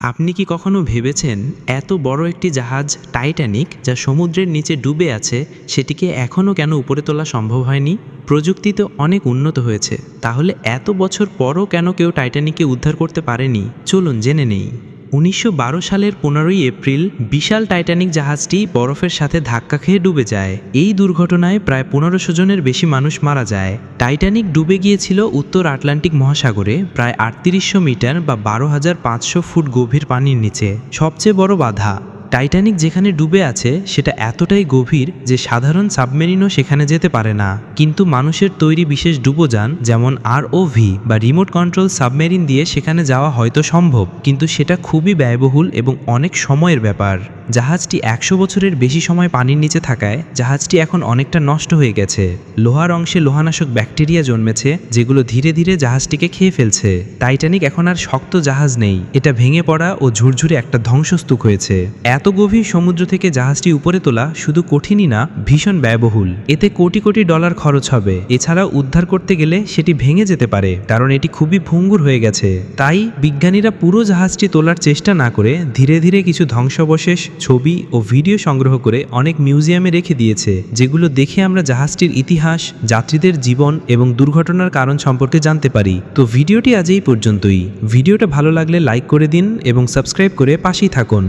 আপনি কি কখনো ভেবেছেন এত বড় একটি জাহাজ টাইটানিক যা সমুদ্রের নিচে ডুবে আছে, সেটিকে এখনও কেন উপরে তোলা সম্ভব হয়নি? প্রযুক্তি তো অনেক উন্নত হয়েছে, তাহলে এত বছর পরও কেন কেউ টাইটানিককে উদ্ধার করতে পারেনি? চলুন জেনে নেই। উনিশশো বারো সালের পনেরোই এপ্রিল বিশাল টাইটানিক জাহাজটি বরফের সাথে ধাক্কা খেয়ে ডুবে যায়। এই দুর্ঘটনায় প্রায় পনেরোশো জনের বেশি মানুষ মারা যায়। টাইটানিক ডুবে গিয়েছিল উত্তর আটলান্টিক মহাসাগরে প্রায় আটত্রিশশো মিটার বা বারো হাজার পাঁচশো ফুট গভীর পানির নিচে। সবচেয়ে বড় বাধা টাইটানিক যেখানে ডুবে আছে, সেটা এতটাই গভীর যে সাধারণ সাবমেরিনও সেখানে যেতে পারে না। কিন্তু মানুষের তৈরি বিশেষ ডুবোযান যেমন আরওভি বা রিমোট কন্ট্রোল সাবমেরিন দিয়ে সেখানে যাওয়া হয়তো সম্ভব, কিন্তু সেটা খুবই ব্যয়বহুল এবং অনেক সময়ের ব্যাপার। জাহাজটি একশো বছরের বেশি সময় পানির নিচে থাকায়, জাহাজটি এখন অনেকটা নষ্ট হয়ে গেছে। লোহার অংশে লোহানাশক ব্যাকটেরিয়া জন্মেছে, যেগুলো ধীরে ধীরে জাহাজটিকে খেয়ে ফেলছে। টাইটানিক এখন আর শক্ত জাহাজ নেই। এটা ভেঙে পড়া ও ঝুরঝুরে একটা ধ্বংসস্তূপ হয়েছে। এত গভীর সমুদ্র থেকে জাহাজটি উপরে তোলা শুধু কঠিনই না, ভীষণ ব্যয়বহুল। এতে কোটি কোটি ডলার খরচ হবে। এছাড়াও উদ্ধার করতে গেলে সেটি ভেঙে যেতে পারে, কারণ এটি খুবই ভঙ্গুর হয়ে গেছে। তাই বিজ্ঞানীরা পুরো জাহাজটি তোলার চেষ্টা না করে ধীরে ধীরে কিছু ধ্বংসাবশেষ, ছবি ও ভিডিও সংগ্রহ করে অনেক মিউজিয়ামে রেখে দিয়েছে, যেগুলো দেখে আমরা জাহাজটির ইতিহাস, যাত্রীদের জীবন এবং দুর্ঘটনার কারণ সম্পর্কে জানতে পারি। তো ভিডিওটি আজ এই পর্যন্তই। ভিডিওটা ভালো লাগলে লাইক করে দিন এবং সাবস্ক্রাইব করে পাশেই থাকুন।